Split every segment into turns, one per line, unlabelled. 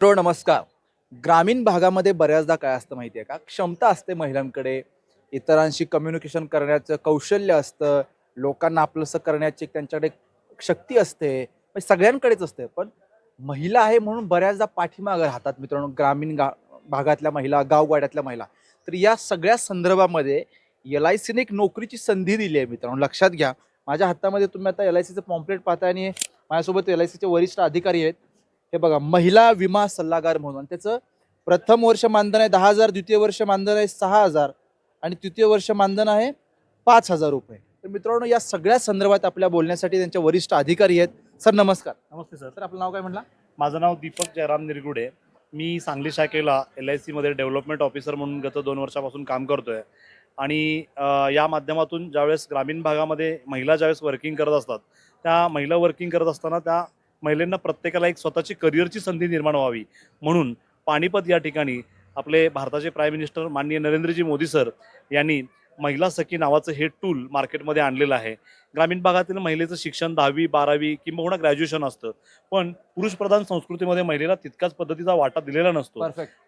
Pro नमस्कार. ग्रामीण भागामध्ये बऱ्याचदा काय असतं माहिती आहे का? क्षमता असते महिलांकडे. इतरांशी कम्युनिकेशन करण्याचं कौशल्य असतं. लोकांना आपलंसं करण्याची त्यांच्याकडे शक्ती असते. म्हणजे सगळ्यांकडेच असते. पण महिला आहे म्हणून बऱ्याचदा पाठीमागं राहतात मित्रांनो ग्रामीण गा भागातल्या महिला गावगाड्यातल्या महिला. तर या सगळ्या संदर्भामध्ये एल आय सीने एक नोकरीची संधी दिली आहे मित्रांनो. लक्षात घ्या. माझ्या हातामध्ये तुम्ही आता एल आय सीचं पॉम्पलेट पाहताय आणि माझ्यासोबत एल आय सीचे वरिष्ठ अधिकारी आहेत. हे बघा महिला विमा सल्लागार म्हणून. आणि त्याचं प्रथम वर्ष मानधन आहे दहा हजार द्वितीय वर्ष मानधन आहे सहा हजार आणि तृतीय वर्ष मानधन आहे पाच हजार रुपये. तर मित्रांनो या सगळ्या संदर्भात आपल्या बोलण्यासाठी त्यांचे वरिष्ठ अधिकारी आहेत. सर नमस्कार.
नमस्ते सर.
सर आपलं नाव काय म्हटलं?
माझं नाव दीपक जयराम निरगुडे. मी सांगली शाखेला एल आय सीमध्ये डेव्हलपमेंट ऑफिसर म्हणून गत दोन वर्षापासून काम करतो आहे आणि या माध्यमातून ज्यावेळेस ग्रामीण भागामध्ये महिला ज्यावेळेस वर्किंग करत असतात त्या महिला वर्किंग करत असताना त्या महिलांना प्रत्येकाला एक स्वतःची करिअरची संधी निर्माण व्हावी. म्हणून पानिपत या ठिकाणी आपले भारताचे प्राईम मिनिस्टर माननीय नरेंद्रजी मोदी सर यांनी महिला सखी नावाचं हे टूल मार्केटमध्ये आणलेलं आहे. ग्रामीण भागातील महिलेचं शिक्षण दहावी बारावी किंबहुना ग्रॅज्युएशन असतं. पण पुरुषप्रधान संस्कृतीमध्ये महिलेला तितकाच पद्धतीचा वाटा दिलेला नसतो.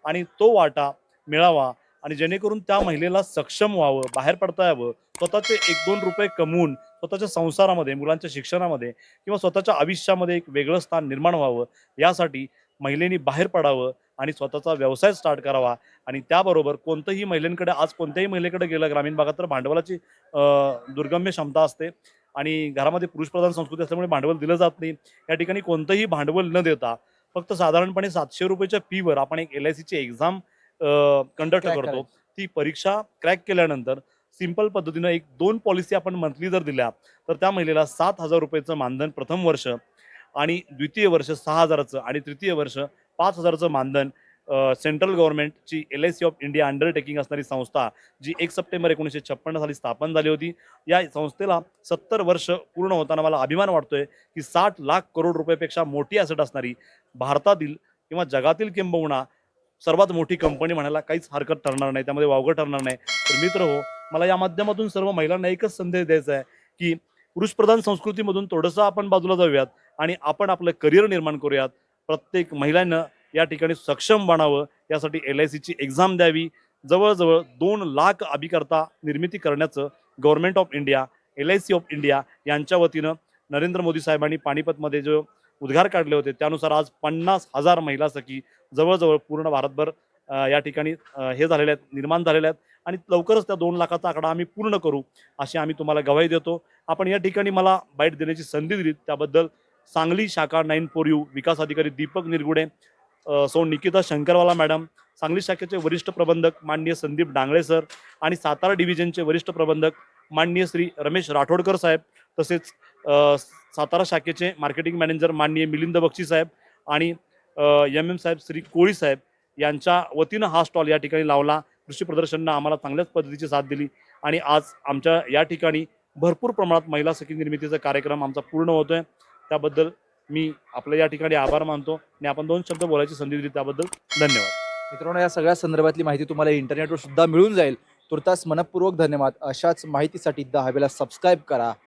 आणि तो वाटा मिळावा आणि जेणेकरून त्या महिलेला सक्षम व्हावं बाहेर पडता यावं स्वतःचे एक दोन रुपये कमवून स्वतःच्या संसारामध्ये मुलांच्या शिक्षणामध्ये किंवा स्वतःच्या आयुष्यामध्ये एक वेगळं स्थान निर्माण व्हावं यासाठी महिलेनी बाहेर पडावं आणि स्वतःचा व्यवसाय स्टार्ट करावा आणि त्याबरोबर कोणत्याही महिलांकडे आज कोणत्याही महिलेकडे गेलं ग्रामीण भागात तर भांडवलाची दुर्गम्य क्षमता असते आणि घरामध्ये पुरुषप्रधान संस्कृती असल्यामुळे भांडवल दिलं जात नाही. या ठिकाणी कोणतंही भांडवल न देता फक्त साधारणपणे सातशे रुपयाच्या फीवर आपण एक एल आय सीची एक्झाम कंडक्ट करतो. ती परीक्षा क्रॅक केल्यानंतर सिंपल पद्धतीनं एक दोन पॉलिसी आपण मंथली जर दिल्या तर त्या महिलेला सात हजार रुपयाचं मानधन प्रथम वर्ष आणि द्वितीय वर्ष सहा हजाराचं आणि तृतीय वर्ष पाच हजाराचं मानधन central गव्हर्नमेंटची L I C of India undertaking असणारी संस्था जी एक सप्टेंबर एकोणीसशे छप्पन्न साली स्थापन झाली होती. या संस्थेला सत्तर वर्ष पूर्ण होताना मला अभिमान वाटतोय की साठ लाख करोड रुपयेपेक्षा मोठी ॲसेट असणारी भारतातील किंवा जगातील किंबहुना सर्वात मोठी कंपनी म्हणायला काहीच हरकत ठरणार नाही त्यामध्ये वावगं ठरणार नाही. तर मित्र हो मला या माध्यमातून सर्व महिलांना एकच संदेश द्यायचा आहे की पुरुषप्रधान संस्कृतीमधून थोडंसं आपण बाजूला जाऊयात आणि आपण आपलं करिअर निर्माण करूयात. प्रत्येक महिलांना या ठिकाणी सक्षम बनावं यासाठी एल आय सीची एक्झाम द्यावी. जवळजवळ दोन लाख अभिकर्ता निर्मिती करण्याचं government of India L I C of India यांच्या वतीनं नरेंद्र मोदी साहेबांनी पानिपतमध्ये जो उद्गार काढले होते. त्यानुसार आज पन्नास हजार महिला सखी जवळजवळ पूर्ण भारतभर या ठिकाणी हे झालेले आहेत निर्माण झालेले आहेत. आणि लवकरच त्या दोन लाखाचा आकडा आम्ही पूर्ण करू अशी आम्ही तुम्हाला गवाही देतो. आपण या ठिकाणी मला बाईट देण्याची संधी दिली. त्याबद्दल सांगली शाखा नाईन फोर यू विकास अधिकारी दीपक निरगुडे सो सौ निकिता शंकरवाला मॅडम सांगली शाखेचे वरिष्ठ प्रबंधक माननीय संदीप डांगळे सर आणि सातारा डिव्हिजनचे वरिष्ठ प्रबंधक माननीय श्री रमेश राठोडकर साहेब तसेच सातारा शाखेचे मार्केटिंग मॅनेजर माननीय मिलिंद बक्षी साहेब आणि एम एम साहेब श्री कोळी साहेब यांच्या वतीनं हा स्टॉल या ठिकाणी लावला. कृषी प्रदर्शननं आम्हाला चांगल्याच पद्धतीची साथ दिली आणि आज आमच्या या ठिकाणी भरपूर प्रमाणात महिला सखी निर्मितीचा कार्यक्रम आमचा पूर्ण होतोय. त्याबद्दल मी आपल्या या ठिकाणी आभार मानतो आणि आपण दोन शब्द बोलायची संधी दिली त्याबद्दल धन्यवाद.
मित्रांनो या सगळ्या संदर्भातली माहिती तुम्हाला इंटरनेटवर सुद्धा मिळून जाईल. तुर्तास मनपूर्वक धन्यवाद. अशाच माहितीसाठी द हवेला सबस्क्राईब करा.